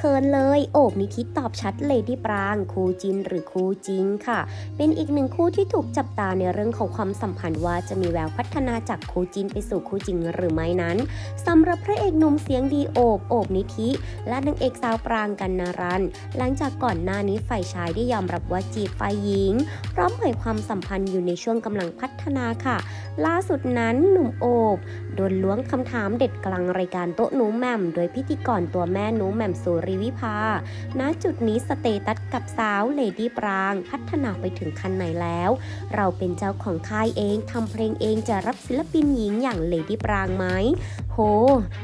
เขินเลย โอบนิธิตอบชัดเลดี้ปราง คู่จินหรือคู่จริงค่ะ เป็นอีกหนึ่งคู่ที่ถูกจับตาในเรื่องของความสัมพันธ์ว่าจะมีแววพัฒนาจากคู่จินไปสู่คู่จริงหรือไม่นั้นสำหรับพระเอกหนุ่มเสียงดีโอบโอบนิธิและนางเอกสาวปรางกันนารัน หลังจากก่อนหน้านี้ฝ่ายชายได้ยอมรับว่าจีบฝ่ายหญิง พร้อมเผยความสัมพันธ์อยู่ในช่วงกำลังพัฒนาค่ะ ล่าสุดนั้นหนุ่มโอบโดนล้วงคำถามเด็ดกลางรายการโต๊ะหนูแหม่มโดยพิธีกรตัวแม่หนูแหม่มสุรวิภา ณ จุดนี้สเตตัสกับสาวเลดี้ปราง พัฒนาไปถึงขั้นไหนแล้ว เราเป็นเจ้าของค่ายเองทำเพลงเองจะรับศิลปินหญิงอย่างเลดี้ปรางไหม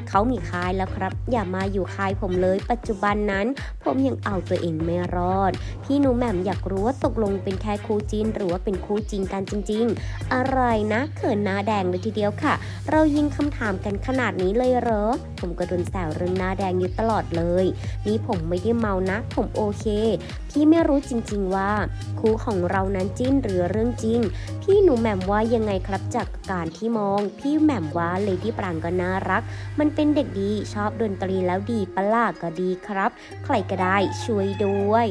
เขามีค่ายแล้วครับ อย่ามาอยู่ค่ายผมเลยปัจจุบันนั้น ผมยังเอาตัวเองไม่รอด พี่หนูแหม่มอยากรู้ว่าตกลงเป็นแค่คู่จินหรือว่าเป็นคู่จริงกันจริง ๆ อะไรนะเขินหน้าแดงเลยทีเดียวค่ะ เรายิงคำถามกันขนาดนี้เลยเหรอ ผมก็โดนแซวเรื่องหน้าแดงอยู่ตลอดเลย นี่ผมไม่ได้เมานะ ผมโอเค พี่ไม่รู้จริง ๆว่า คู่ของเรานั้นจิ้นหรือเรื่องจริงพี่หนูแหม่มว่ายังไงครับจากการที่มอง พี่แหม่มว่าเลดี้ปรางก็น่ารัก มันเป็นเด็กดีชอบดนตรีแล้วดีปะล่าก็ดีครับ ใครก็ได้ช่วยด้วย